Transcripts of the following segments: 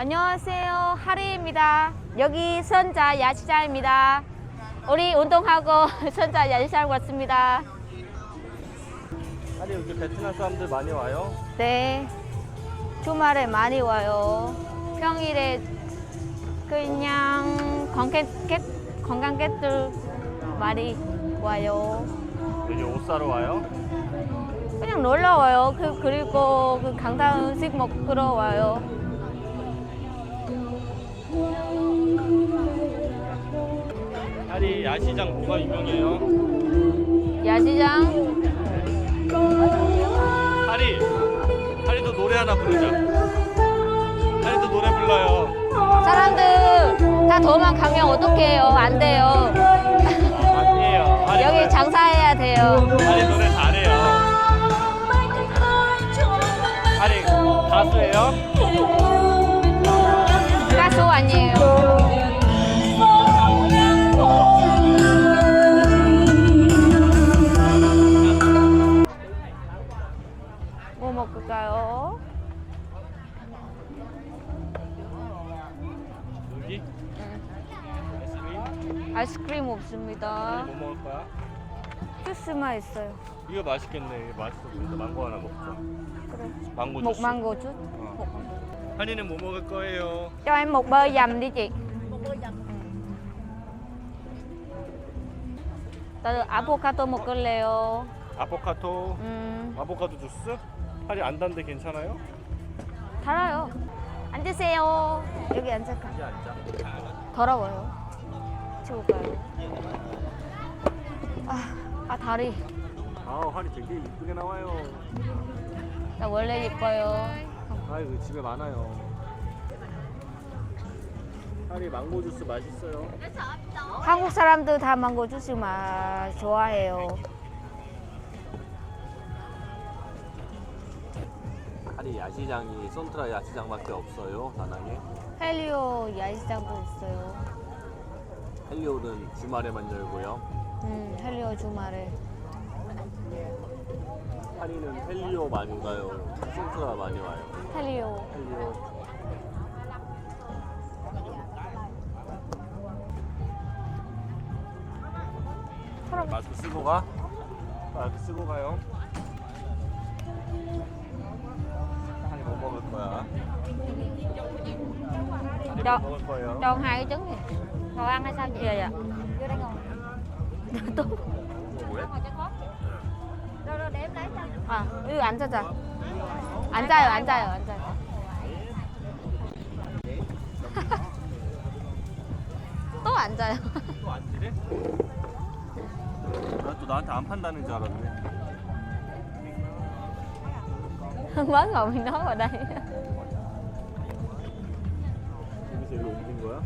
안녕하세요. 하리입니다. 여기 선자 야시장입니다. 우리 운동하고 선자 야시장 왔습니다. 아니 여기 베트남 사람들 많이 와요? 네. 주말에 많이 와요. 평일에 그냥 관광객, 관광객들 많이 와요. 여기 옷 사러 와요? 그냥 놀러 와요. 그, 그리고 그 강당 음식 먹으러 와요. 야시장 뭐가 유명해요? 야시장 하리! 하리도 노래 하나 부르자 하리도 노래 불러요 사람들 다 도망가면 어떡해요? 안 돼요. 아니에요 하리 노래, 여기 장사해야 돼요. 하리 노래 잘 주스만 있어요. 이거 맛있겠네 이거 맛있어 보인다 망고 하나 먹자 그래. 망고 Một 주스 mango chút. 어. 하리는 뭐 먹을 거예요? Cho em một bơ dầm đi chị. 아보카도 음, 아보카도 주스? 하리 안 단데 괜찮아요? 달아요. 앉으세요. 여기 앉을까? 여기 앉아 더러워요. 치고 가요. 아, 아 다리. 아우 하리 되게 이쁘게 나와요 나 원래 예뻐요. 아이고 집에 많아요 하리 망고 주스 맛있어요 한국 사람들 다 망고 주스 맛 좋아해요. 파리 야시장이 손트라 야시장밖에 없어요 다낭에 헬리오 야시장도 있어요. 헬리오는 주말에만 열고요 음, 헬리오 주말에. 파리는 헬리오 많이 가요 손트라 많이 와요 헬리오. 헬리오 마스크 쓰고 가 마스크 쓰고 가요 하리 뭐 먹을 거야? 뭐 먹을 거예요? Cho hai cái trứng này. Ngồi ăn hay sao chị? Dạ dạ. Vô đây ngồi. Tốt. 뭐 뭐해? 아, 여기 앉아자. 앉아요, 앉아요, 앉아요. 또 앉아요. 또 앉으래? 나또 나한테 안 판다는 줄 알았네 mới ngồi nói vào đây. 여기서 일로 옮긴 거야?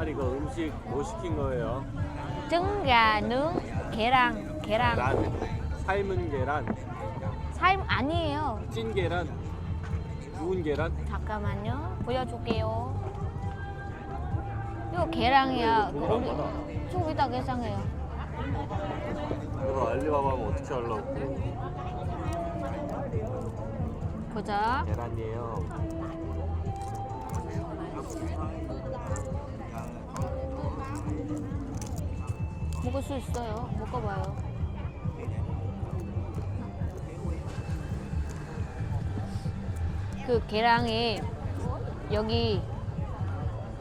하리 이거 음식 뭐 시킨 거예요? trứng gà nướng, 계란, 계란. 계란 삶은 계란 삶 아니에요. 찐 계란 구운 계란 잠깐만요. 보여줄게요. 이거 계란이야. 받아 좀 이따 계산해요. 이거 알리바바 하면 어떻게 하려고 보자. 계란이에요 먹을 수 있어요. 먹어봐요. 그 계란이 여기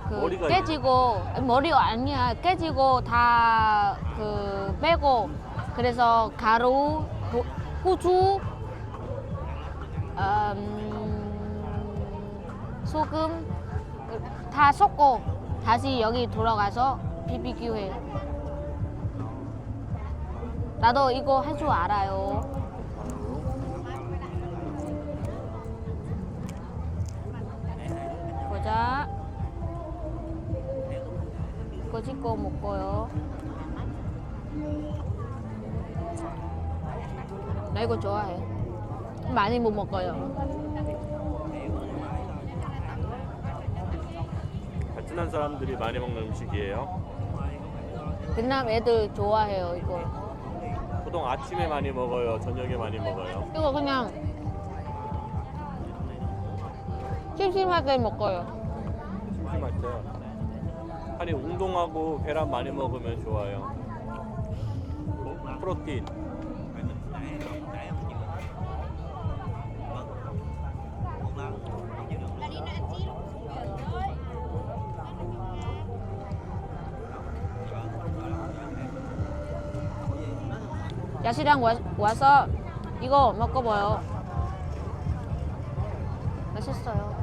그 머리가 깨지고 머리가 아니야 깨지고 다 그 빼고 그래서 가루 후- 후추 음, 소금 다 섞고 다시 여기 돌아가서 해. 나도 이거 할 줄 알아요. 보자. 이거 찍고 먹고요. 나 이거 좋아해. 많이 못 먹어요. 베트남 사람들이 많이 먹는 음식이에요 베트남 애들 좋아해요, 이거. 보통 아침에 많이 먹어요 저녁에 많이 먹어요 이거 그냥 심심하게 먹어요. 심심할 때. 아니 운동하고 계란 많이 먹으면 좋아요. 프로틴. 야시장 와, 와서 이거 먹어봐요. 맛있어요.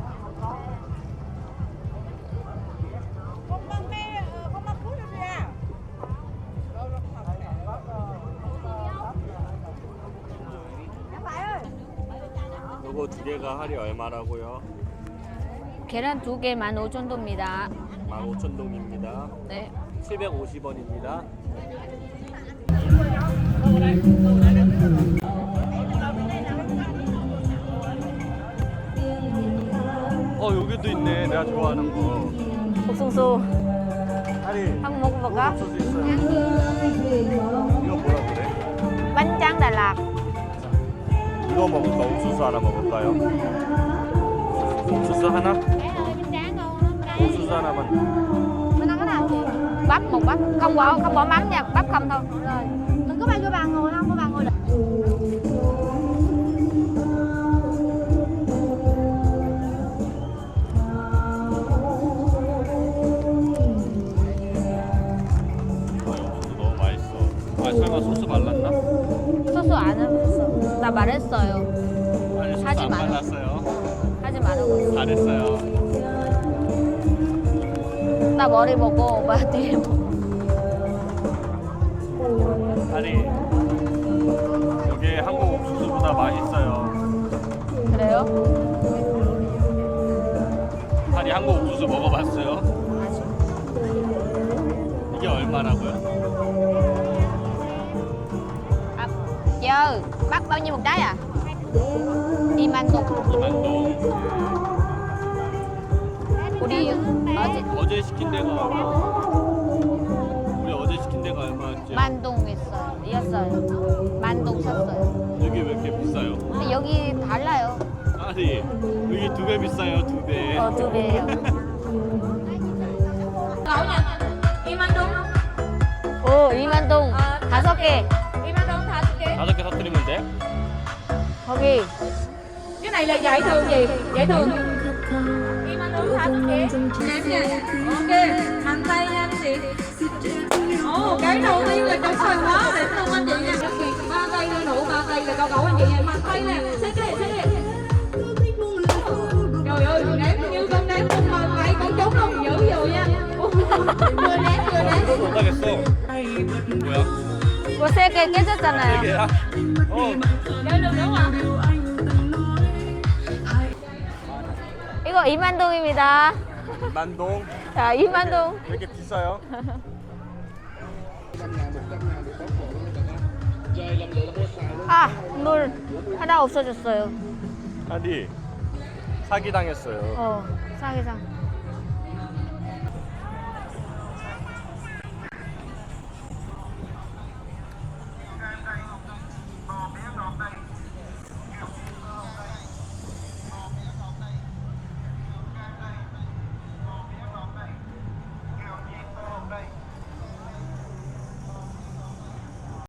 요거 두 개가 할이 얼마라고요? 계란 두 개 15,000도입니다. 15,000동입니다. 네. 750원입니다. 어 여기도 있네 내가 좋아하는 거 옥수수 할이 한번 먹어볼까? 옥수수 있어요 이거 뭐라 그래? 반장 달락. 이거 먹을까? 옥수수 하나 먹을까요? 옥수수 하나? 옥수수 하나만 Mình ăn cái nào chị? Bắp một bắp, không bỏ không bỏ mắm nha, bắp không thôi. Rồi Bàn vô bàn ngồi không có bàn ngồi 너무 맛있어 아 설마 소스 발랐나? 소스 안 했어. 나 말했어요. 머리 먹고 오빠 뒤에. 아니 여기 한국 옥수수보다 맛있어요 그래요? 아니 한국 옥수수 먹어봤어요? 이게 얼마라고요? À, giờ bắt bao nhiêu một trái à? Im ăn tục. 2만동 우리 어제 어제 시킨 데가 만동 있어요. 이었어요. 만동 샀어요. 여기 왜 이렇게 비싸요? 근데 여기 달라요. 아니 여기 두 배 비싸요 두 배 어, 두 배예요. 오, 이만동 다섯 개. 다섯 개 터뜨리면 돼? 거기 Cái này là giải thưởng gì? Giải thưởng Im ăn uống thả chút chị Đẹp nha Ok Hành tay nha anh chị Ồ cái đầu tiên là trong sân đó Đẹp luôn anh chị nha Ba tay đưa nụ ba tay là cao cổ anh chị nha Hành tay nè Xích đi xích đi Trời ơi ném như con ném không mà phải con trốn không dữ rồi nha Vừa ném vừa ném 못하겠어 뭐야? 그거 세개 깨졌잖아요. 개야? 어 Chơi được đúng không? 이거 이만동입니다. 만동 자, 이만동. 왜 이렇게 비싸요? 아, 물 하나 없어졌어요. 아니 사기 당했어요 어, 사기상.